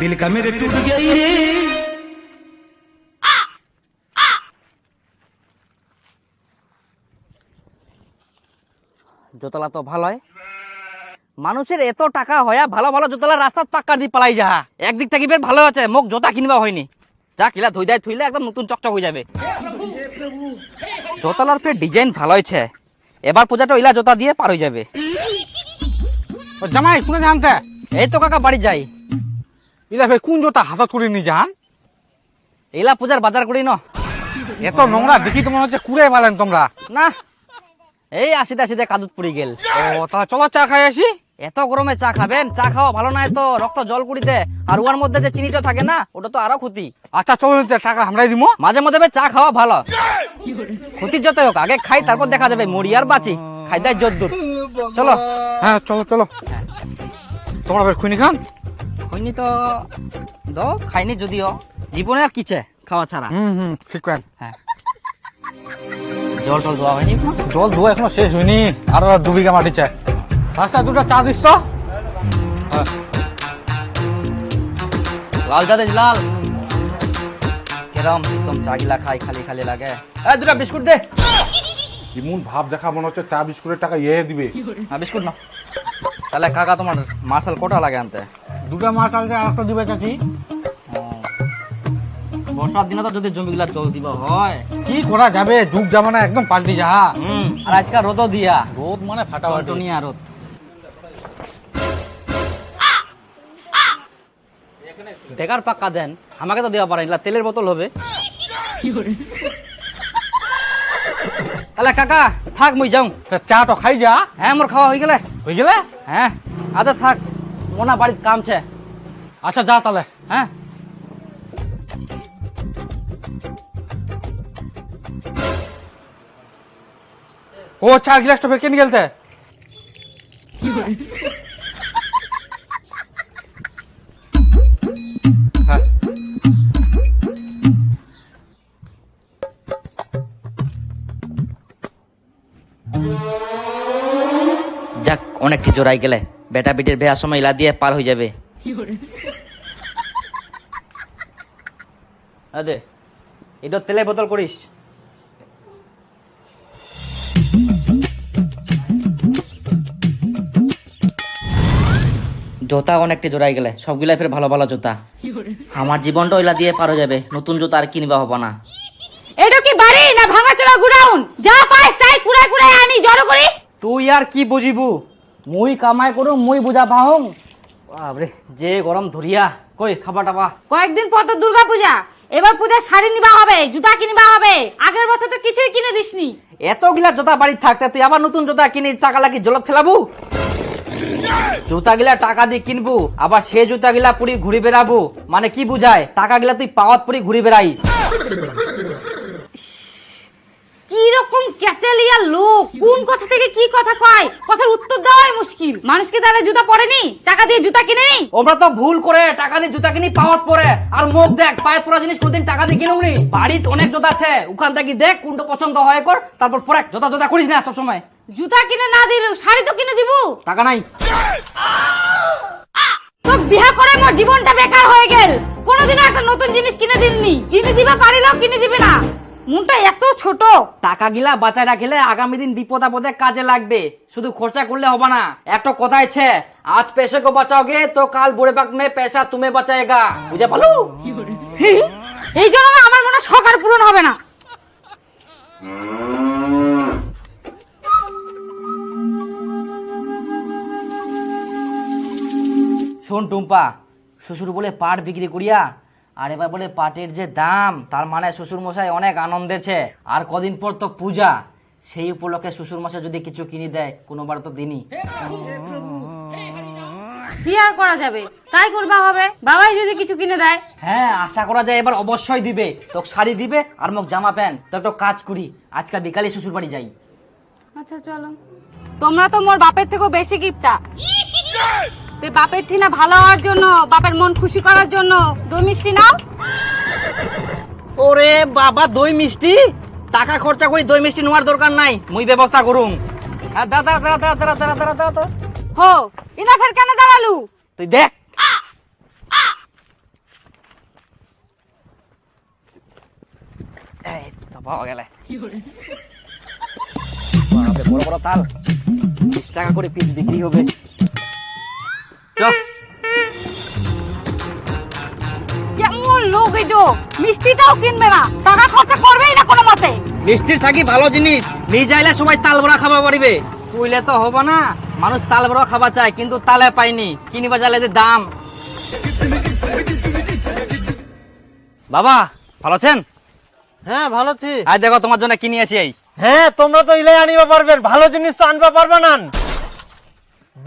दिल का मेरे टूट गई रे জোতলা তো ভালোই মানুষের এত টাকা হয়া ভালো ভালো জোতলা রাস্তাত পাক্কা দিয়ে পালাই যা একদিক থেকে বেশ ভালো আছে মোক জোতা কিনবা হয়নি যা কিলা ধুই দেয় থুইলে একদম নতুন চকচক হয়ে যাবে জোতলার ফের ডিজাইন ভালো হয়েছে এবার পূজাটা ইলা জোতা দিয়ে পার হয়ে যাবে ও জামাই কোনে জানতে এই তো কাকা বাড়ি যাই ইলা ফের কোন জোতা হাতত করে নি যান ইলা পূজার বাজার করি ন। এত নোংরা দেখি তো মনে হচ্ছে কুড়ে পালেন তোমরা। না এই আসিতে আসিতে কাদুত পড়ে গেল। ও তাহলে চলো চা খাই আসি। এত গরমে চা খাবেন চা খাওয়া ভালো না তো রক্ত জল কুড়িতে আর উয়ার মধ্যে যে চিনিটা থাকে না ওটা তো আরও ক্ষতি। আচ্ছা চলো টাকা আমরাই দিব মাঝে মধ্যে চা খাওয়া ভালো। ক্ষতি যত হোক আগে খাই তারপর দেখা যাবে মরি আর বাঁচি। খাই দেয় জোর চলো। হ্যাঁ চলো চলো। তোমরা খুনি খান? হয়নি তো দ খাইনি যদিও। জীবনে আর কিছে খাওয়া ছাড়া হুম হুম ঠিক করেন হ্যাঁ জল টল দেওয়া হয়নি জল ধোয়া এখনও শেষ হয়নি আরও দু বিঘা মাটি চাই। রাস্তা দুটো চা দিস তো। লাল চা দিস লাল। কেরম একদম চা গিলা খাই খালি খালি লাগে। এই দুটা বিস্কুট দে। এমন ভাব দেখা মনে হচ্ছে চা বিস্কুটের টাকা ইয়ে দিবে। হ্যাঁ বিস্কুট না। তাহলে কাকা তোমার মার্শাল কোটা লাগে আনতে? দুটো মার্শাল আর একটা দিবে চাচি বর্ষার দিনে তো যদি জমিগুলা জল দিব হয়। কি করা যাবে? যুগ জামানা একদম পাল্টি যাহা হুম আর আজকাল রোদও দিয়া। রোদ মানে ফাটাফাটি। টনিয়া রোদ। বেকার পাক্কা দেন আমাকে তো দেওয়া পারেন তেলের বোতল হবে। তাহলে কাকা থাক মই যাও। চা তো খাই যা। হ্যাঁ মোর খাওয়া হয়ে গেলে। হয়ে গেলে? হ্যাঁ আচ্ছা থাক মোনা বাড়ির কাম ছে আচ্ছা যা তাহলে হ্যাঁ। ও চার গ্লাস তো ফেকে নিয়ে গেলতে অনেক কিছু রাই গেলে? বেটা বেটির বেয়ার সময় ইলা দিয়ে পার হয়ে যাবে। আদে এটা তেলের বোতল করিস। জোতা অনেকটি জোড়াই গেলে সবগুলাই ফের ভালো ভালো জোতা। আমার জীবনটা ওইলা দিয়ে পার হয়ে যাবে নতুন জোতা আর কিনবা হব না। এটা কি বাড়ি না ভাঙাচোরা গুডাউন? যা পাইস তাই কুড়াই কুড়াই আনি জড়ো করিস। তুই আর কি বুঝিবু? মুই কামাই করু মুই বুঝা পাহং যে গরম ধরিয়া কই খাবা টাবা? কয়েকদিন পর তো দুর্গা পূজা। এবার পূজায় শাড়ি নিবা হবে জুতা কিনবা হবে। আগের বছর তো কিছুই কিনে দিসনি। এতগুলা জোতা বাড়ির থাকতে তুই আবার নতুন জোতা কিনে টাকা লাগি জলত ফেলাবু? জুতা গিলা টাকা দিয়ে কিনবু আবার সে জুতা গিলা পুরি ঘুরি বেড়াবু। মানে কি বুঝায়? টাকা গিলা তুই পাওয়াত পুরি ঘুরি বেড়াইস। কি রকম ক্যাচালিয়া লোক? কোন কথা থেকে কি কথা কয়? কথার উত্তর দেওয়াই মুশকিল। মানুষ কি তাহলে জুতা পরেনি? টাকা দিয়ে জুতা কিনে নি? ওমরা তো ভুল করে টাকা দিয়ে জুতা কিনি পাওয়াত পরে। আর মুখ দেখ পায়ে পরা জিনিস কোনদিন টাকা দিয়ে কিনুনি বাড়িতে অনেক জোতা আছে ওখান থেকে দেখ কোনটা পছন্দ হয় কর তারপর পরে জোতা জোতা করিস না সবসময়। জুতা কিনে না দিলেও শাড়ি তো কিনে দিব? টাকা নাই। তো বিয়া করে মোর জীবনটা বেকার হয়ে গেল। কোনোদিনও একটা নতুন জিনিস কিনে দিলনি। কিনে দিবা পারিলেও কিনে দিবে না। মনটা এত ছোট। টাকা গিলা বাঁচায় রাখলে আগামী দিন বিপদ আপদে কাজে লাগবে। শুধু খরচা করলে হবে না। একটা কথা আছে আজ পেশে কো বাঁচাওগে তো কাল বুড়ে বাক মে পেশা তুমি বাঁচায়েগা। বুঝে পালো? এই জন্য আমার মনে সকার পূরণ হবে না। শোন টুম্পা শ্বশুর বলে পাট বিক্রি করিয়া আর এবার বলে পাটের যে দাম তার মানে শ্বশুর মশাই অনেক আনন্দেছে আর কদিন পর তো পূজা। সেই উপলক্ষে শ্বশুর মশাই যদি কিছু কিনে দেয় কোনোবার তো দিনই। কি আর করা যাবে? তাই করবা হবে? বাবাই যদি কিছু কিনে দেয়। হ্যাঁ আশা করা যায় এবার অবশ্যই দিবে। তোকে শাড়ি দিবে আর মোক জামা প্যান্ট। তো একটা কাজ করি আজকাল বিকালে শ্বশুর বাড়ি যাই। আচ্ছা চলো। তোমরা তো মোর বাপের থেকেও বেশি গিফটা তুই বাপের ঠিনা ভালো হওয়ার জন্য বাপের মন খুশি করার জন্য দই মিষ্টি নাও। ওরে বাবা দই মিষ্টি? টাকা খরচা করি দই মিষ্টি নেওয়ার দরকার নাই। মুই ব্যবস্থা করুম। হ্যাঁ, হো ইনা ফের কেন দাঁড়ালু। তুই দেখ। এই তো বড় বড় তাল। বিশ টাকা করে পিস বিক্রি হবে। কেমন লোক এটো মিষ্টিটাও কিনবে না। টাকা খরচা করবেই না কোনো মতে। মিষ্টির থাকি ভালো জিনিস। নিয়ে যাইলে সবাই তাল বড়া খাবা পারিবে কইলে তো হব না। মানুষ তাল বড়া খাবা চায় কিন্তু তালে পাইনি। কিনিবা যাইলে যে দাম। বাবা ভালো আছেন? হ্যাঁ ভালো আছি। আজ দেখো তোমার জন্য কিনে আসি এই। হ্যাঁ তোমরা তো ইলাই আনিবা পারবে। ভালো জিনিস তো আনবা পারবে না।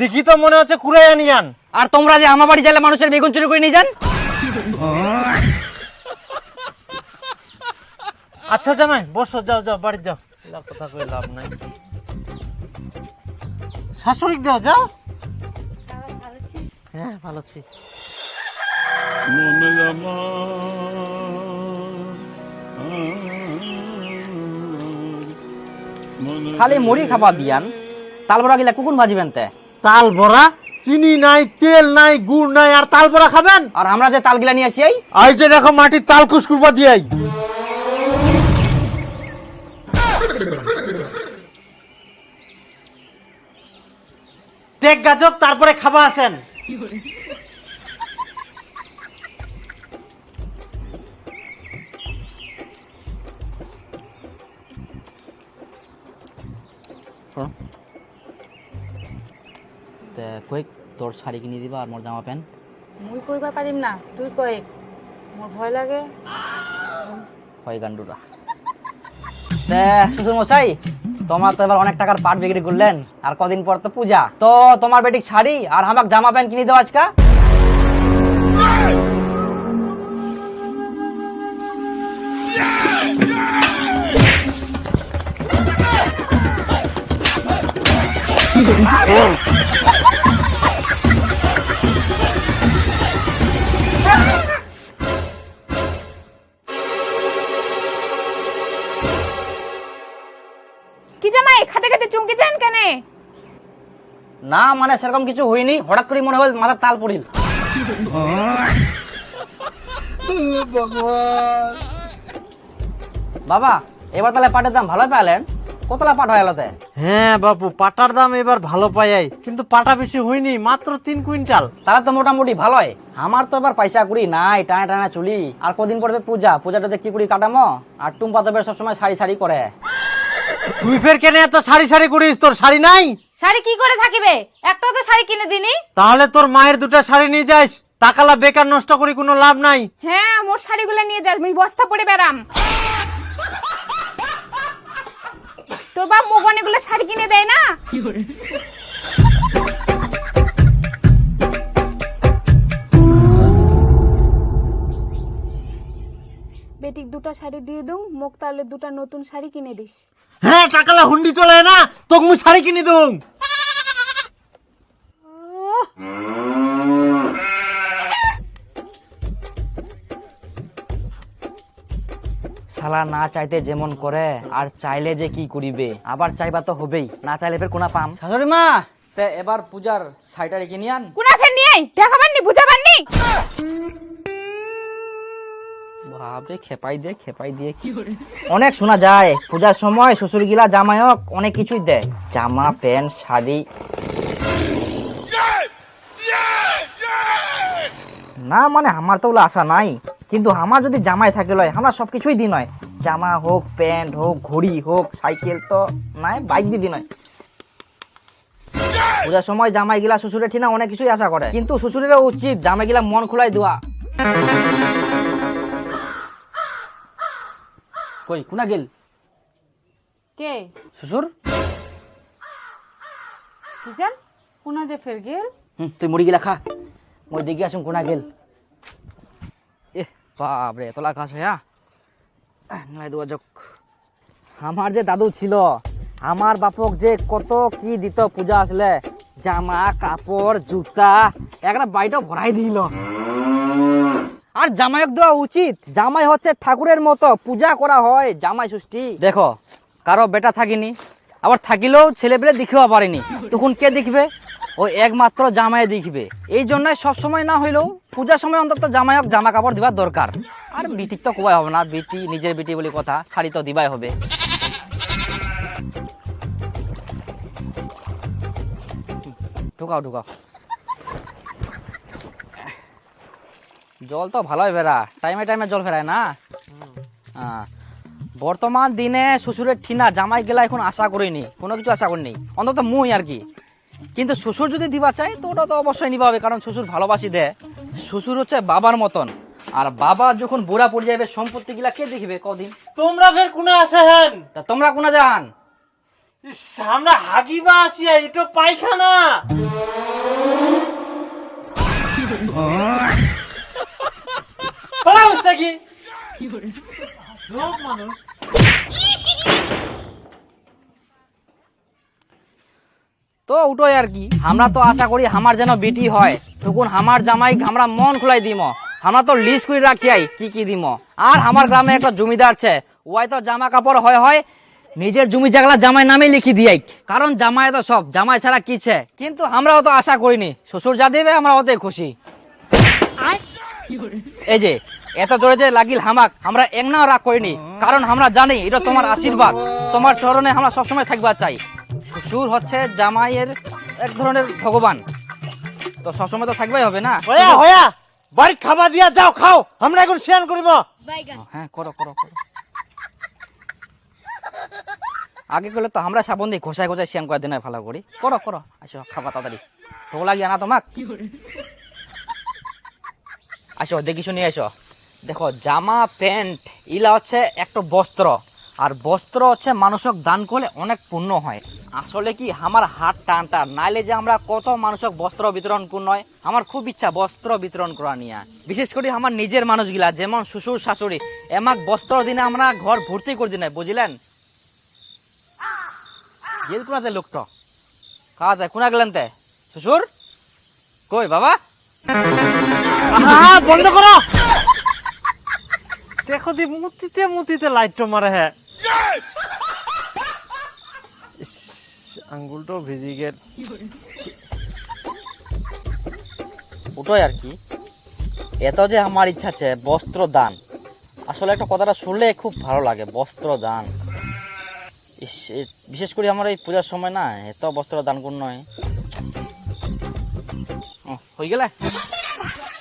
দেখি তো মনে হচ্ছে কুড়াই আনিয়ান আর তোমরা যে আমার বাড়ি যাইলে মানুষের বেগুন চুরি করে নিয়ে যান? আচ্ছা জামাই বসো যাও যাও বাড়ি যাও। কথা কই লাভ নাই। শাশুড়ি দাও যাও। হ্যাঁ ভালো আছি। খালি মুড়ি খাবা দিয়ান তাল বড়া গিলা কুকুন ভাজিবেন তে। তাল বড়া? চিনি নাই তেল নাই গুড় নাই আর তাল বড়া খাবেন? আর আমরা যে তাল গিলা নিয়ে আসি এই? আই যে দেখো মাটির তাল কুসকুরবা আই টেক গাজক তারপরে খাবা আসেন। তোর শাড়ি কিনে দিবা আর মোর জামা প্যান্ট। মুই কইবা পারিম না তুই কই? মোর ভয় লাগে। হয় গান্ডুরা? তে শ্বশুর মশাই তোমার তো এবার অনেক টাকার পাট বিক্রি করলেন আর কদিন পর তো পূজা। তো তোমার বেটিক শাড়ি আর আমাক জামা প্যান্ট কিনে দেওয়া আজকা। কি জামাই খাতে খাতে চুমকি চান কেনে? না মানে সেরকম কিছু হয়নি হঠাৎ করে মনে হয় মাথার তাল পড়িল। বাবা এবার তাহলে পাটের দাম ভালো পেলেন কতলা পাট হয় এলাতে হ্যাঁ বাপু পাটার দাম এবার ভালো পাই কিন্তু পাটা বেশি হয়নি মাত্র তিন কুইন্টাল। তাহলে তো মোটামুটি ভালোই আমার তো এবার পয়সা কুড়ি নাই টানা টানা চুলি। আর কদিন পড়বে পূজা? পূজাটাতে কি কুড়ি কাটামো? আর টুম্পা তো বের সবসময় শাড়ি শাড়ি করে। তুই ফের কেন এত সারি সারি করিস? তোর শাড়ি নাই? শাড়ি কি করে থাকিবে? একটা তো শাড়ি কিনে দিনি তাহলে তোর মায়ের দুটো শাড়ি নিয়ে যাস। টাকালা বেকার নষ্ট করি কোনো লাভ নাই। হ্যাঁ মোর শাড়িগুলো নিয়ে যাস মুই বস্তা পরে বেরাম তোর বাপ মুখ অনেকগুলো শাড়ি কিনে দেয় না? বেটিক দুটা শাড়ি দিয়ে দઉં মোক তাহলে দুটা নতুন শাড়ি কিনে দিস। হ্যাঁ টাকালা হুন্ডি চলে না তোকে মুই শাড়ি কিনে দুম। শালা না চাইতে যেমন করে আর চাইলে যে কি করিবে? আবার চাইবা তো হবেই না চাইলে ফের কোনা পাম? শাশুড়ি মা তে এবার পূজার শাড়িটা রেখে নিয়ে আন। কুনা ফের নিয়ে আই দেখাবার নি বুঝাবার নি বাপরে খেপাই দিয়ে খেপাই দিয়ে কি অনেক শোনা যায় পূজার সময় শ্বশুর গিলা জামাইক অনেক কিছুই দেয়। জামা প্যান্ট শাড়ি। না মানে আমার তো ওগুলো আশা নাই। কিন্তু আমার যদি জামাই থাকে লয় আমরা সব কিছুই দিন হয়। জামা হোক প্যান্ট হোক ঘড়ি হোক সাইকেল তো নাই বাইক দিদি নয় পূজার সময় জামাই গিলা শ্বশুরের ঠিনা অনেক কিছুই আশা করে। কিন্তু শ্বশুরেরও উচিত জামাই গিলা মন খোলাই দেওয়া। কই কোনা গেল? কে? শ্বশুর? জান? কোনা যে ফের গেল? তুই মুড়ি গিলা খা। মই দেখি আসুন কোনা গেল। বাপরে এতলা কাজ হয়া নাই যাক। আমার যে দাদু ছিল, আমার বাপক যে কত কি দিত পূজা আসলে, জামা, কাপড়, জুতা একটা বাড়িটা ভরাই দিল। আর জামাই দেওয়া উচিত। জামাই হচ্ছে ঠাকুরের মতো, পূজা করা হয় জামাই ষষ্ঠী। দেখো, কারও বেটা থাকিনি, আবার থাকিলেও ছেলে পেলে দেখিও পারেনি। তখন কে দেখবে? ও একমাত্র জামাই দেখবে। এই জন্যই সব সময় না হইলেও পূজার সময় অন্তত জামাই হোক জামা কাপড় দিবার দরকার। আর বিটির তো কোয়াই হবে না, বিটি, নিজের বিটি বলে কথা, শাড়ি তো দিবাই হবে। ঢুকাও ঢুকাও। জল তো ভালোই ফেরা টাইমে টাইমে জল ফেরায় না? হ্যাঁ বর্তমান দিনে শ্বশুরের ঠিনা জামাই গেলা এখন আশা করিনি, কোনো কিছু আশা করিনি। অন্তত মুই আর কি। কিন্তু শ্বশুর যদি দিবা চাই তো ওটা তো অবশ্যই নিবা হবে কারণ শ্বশুর ভালোবাসি দেয় শ্বশুর হচ্ছে বাবার মতন। আর বাবা যখন বুড়া পড়ে যাবে সম্পত্তি গুলা কে দেখবে কদিন? তোমরা ফের কোনে আসে হেন? তা তোমরা কোনা যান আমরা হাগিবা আসিয়া এটা পায়খানা। পালাও সাকি সব মানুষ। তো ওটাই আর কি। আমরা তো আশা করি আমার যেন বেটি হয়। তখন আমার জামাই আমরা মন খুলাই দিম। আমরা তো লিস্ট করে রাখিয়াই কি কি দিম। আর আমার গ্রামে একটা জমিদার আছে ওই তো জামা কাপড় হয় হয় নিজের জমি জাগলা জামাই নামে লিখি দিয়াই কারণ জামাই তো সব জামাই ছাড়া কিছে কিন্তু আমরাও তো আশা করিনি। শ্বশুর যা দেবে আমরা ওতে খুশি। এই যে এত জোরে যে লাগিল হামাক আমরা একনাও রাগ করিনি। কারণ আমরা জানি এটা তোমার আশীর্বাদ। তোমার চরণে আমরা সবসময় থাকবা চাই। শ্বশুর হচ্ছে জামাইয়ের এক ধরনের ভগবান। তো সবসময় তো থাকবাই হবে না? হয়া হয়া বাড়ি খাবার দিয়া যাও খাও আমরা এখন শেয়ার করিব। হ্যাঁ করো করো করো। আগে করলে তো আমরা সাবন দিয়ে ঘষায় ঘষায় শ্যাম করে দিন ভালো করি। করো করো আসো খাবা তাড়াতাড়ি। তো লাগিয়ে না তোমাক আসো দেখি শুনি আসো। দেখো জামা প্যান্ট ইলা হচ্ছে একটা বস্ত্র। আর বস্ত্র হচ্ছে মানুষক দান করলে অনেক পুণ্য হয়। আসলে কি আমার হাত টানটা নাইলে যে আমরা কত মানুষক বস্ত্র বিতরণ পূর্ণ হয় আমার খুব ইচ্ছা বস্ত্র বিতরণ করা নিয়ে। বিশেষ করে আমার নিজের মানুষগুলা যেমন শ্বশুর শাশুড়ি এমাক বস্ত্র দিনে আমরা ঘর ভর্তি করে দিনে বুঝলেন? গেল কোনাতে লোকটা? কাজে কোনা গেলেন তে? শ্বশুর? কই বাবা? বন্ধ করো! দেখো দি মুতিতে মুতিতে লাইট মারে হ্যাঁ আঙ্গুলটাও ভিজি গেল ওটাই আর কি। এত যে আমার ইচ্ছা আছে বস্ত্র দান আসলে একটা কথাটা শুনলে খুব ভালো লাগে বস্ত্র দান বিশেষ করে আমার এই পূজার সময় না, এত বস্ত্র দান কোন নয় হয়ে গেলে?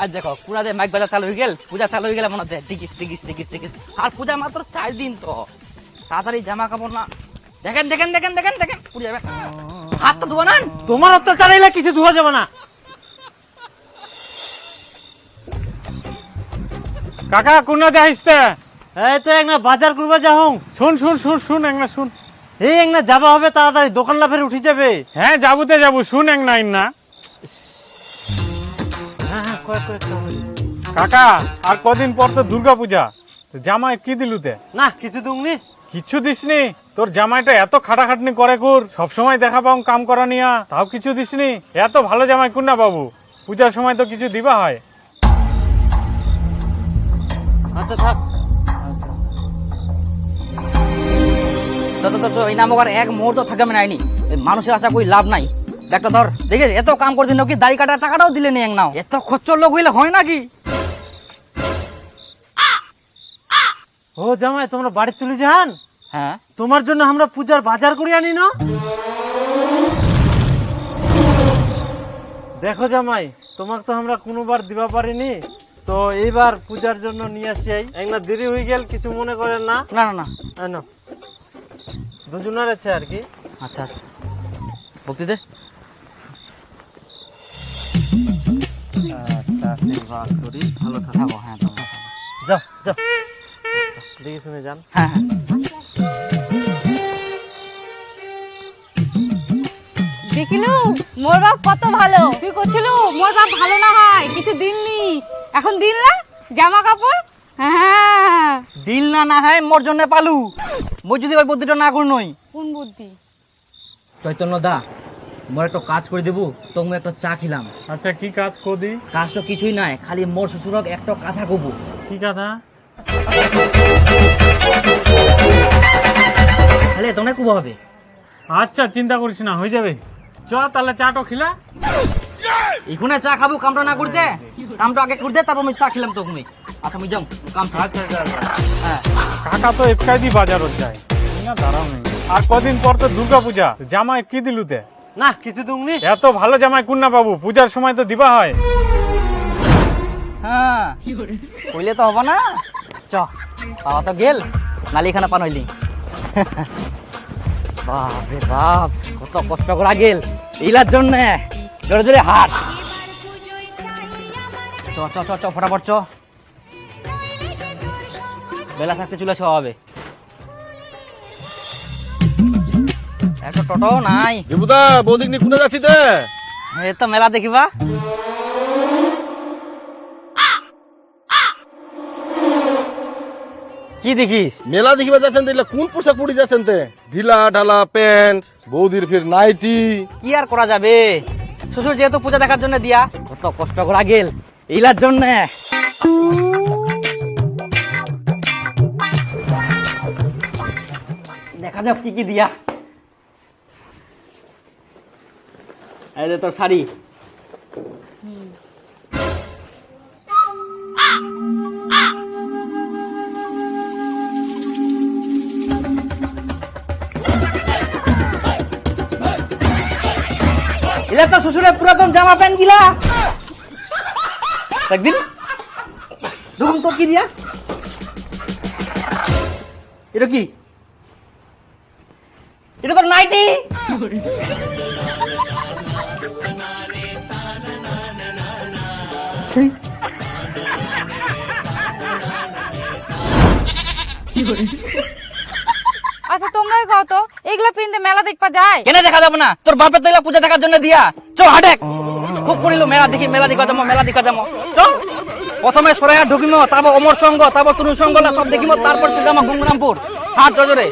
আর দেখো পুরাতে মাইক বাজার চালু হয়ে গেল, পূজা চালু হয়ে গেলে মনে হচ্ছে টিকিস টিকিস টিকিস টিকিস। আর পূজা মাত্র চার দিন তো। তাড়াতাড়ি জামা কাপড় না দেখেন দেখেন দেখেন দেখেন দেখেন। পুড়ে যাবে। হাত ধোয়া না তোমার অত্যাচার এলে কিছু ধোয়া যাবে না। কাকা কোনাতে আসতে এই তো এক বাজার করবা যাও শুন শুন শুন শুন এক না শুন। এই এক না যাবা হবে তাড়াতাড়ি দোকান লাফের উঠে যাবে। হ্যাঁ যাবুতে যাব। শুন এক না না। হ্যাঁ। কাকা আর কদিন পর তো দুর্গা পূজা তো জামাই কি দিলুতে না কিছু দুংনি কিচ্ছু দিসনি? তোর জামাইটা এত খাটাখাটনি করে কুর সবসময় দেখা পাও কাম করা নিয়া। তাও কিছু দিসনি? এত ভালো জামাই কুন না বাবু? পূজার সময় তো কিছু দিবা হয়। আচ্ছা থাক। এই নামক আর এক মুহূর্ত থাকা নাইনি এই মানুষের আশা কই লাভ নাই। একটা ধর দেখে এত কাম করে দিন কি দাড়ি কাটার টাকাটাও দিলে নি এক নাও এত খরচর লোক হইলে হয় নাকি? ও জামাই তোমরা বাড়ি চলে যান? হ্যাঁ? তোমার জন্য আমরা পূজার বাজার করে আনি না? দেখো জামাই তোমাকে তো আমরা কোনোবার দিবা পারিনি। তো এইবার পূজার জন্য নিয়ে আসি একটা দেরি হয়ে গেল কিছু মনে করেন না? না না না। নাও। দুজনের আছে আর কি। আচ্ছা আচ্ছা। ভক্তি দে। আচ্ছা ভালো থাকো। হ্যাঁ। যাও যাও। দেখে শুনে যান। হ্যাঁ হ্যাঁ। দেখিলু? মোর বাপ কত ভালো। তুই করছিল মোর বাপ ভালো না হয় কিছু দিননি এখন দিন না? জামা কাপড়? হ্যাঁ। দিল না না হয় মোর জন্য পালু। মোর যদি ওই বুদ্ধিটা না কর নই। কোন বুদ্ধি? চৈতন্য দা মোর একটা কাজ করে দেবো তো মু একটা চা খেলাম। আচ্ছা কি কাজ কদি? কাজ তো কিছুই নাই খালি মোর শ্বশুরক একটা কথা কব। কি কথা? খালি তোমরা কুব হবে। আচ্ছা চিন্তা করিস না হয়ে যাবে। চ তাহলে চাটো খিলা। এখানে চা খাব কামটা না করতে? কামটা আগে করতে তারপর আমি চা খেলাম তো তুমি আচ্ছা আমি যাও কাম। আচ্ছা আচ্ছা আচ্ছা। হ্যাঁ। কাকা তো একাই দি বাজারত যায়। না দাঁড়াও আর কদিন পর তো দুর্গা পূজা। জামাই কি দিলুতে না কিছু দুমনি এত ভালো জামাই কুন্না বাবু পূজার সময় তো দিবা হয়। হ্যাঁ। কইলে তো হবে না। চ পাওয়া তো গেল। নালি খানা পান হইলি। বাপ রে বাপ কত কষ্ট করা গেল জন্য জোরে জোরে চ চ চ চ ফটাফট চ। বেলা থাকতে চলে আসা হবে। একটা টোটো নাই। দেবুদা বৌদিক নিয়ে কোনে যাচ্ছি তে। এ তো মেলা দেখিবা কি দেখিস? মেলা দেখিবা যাচ্ছেন দেখলে কোন পোশাক পরে যাচ্ছেন তে? ঢিলা ঢালা প্যান্ট বৌদির ফির নাইটি। কি আর করা যাবে? শ্বশুর যেহেতু পূজা দেখার জন্য দিয়া কত কষ্ট করা গেল এইলার জন্য। দেখা যাক কি কি দিয়া। এই যে তোর শাড়ি। এলা তো শ্বশুরের পুরাতন জামা প্যান্ট গিলা। একদিন দেখুন তোর কি দিয়া? এটা কি? এটা তোর নাইটি? আচ্ছা তোমরাই কত এগুলা পিনতে মেলা দেখবা যায় কেন দেখা যাব না? তোর বাপের তো পূজা দেখার জন্য দিয়া। চ, হাটে। খুব করিল মেলা দেখি মেলা দেখা যাব, মেলা দেখা যাব। চ। প্রথমে সরাইয়া ঢুকিম, তারপর অমর সঙ্গ, তারপর তরুণ সঙ্গ সব দেখিম, তারপর চলে যাব গঙ্গরামপুর হাট জরে।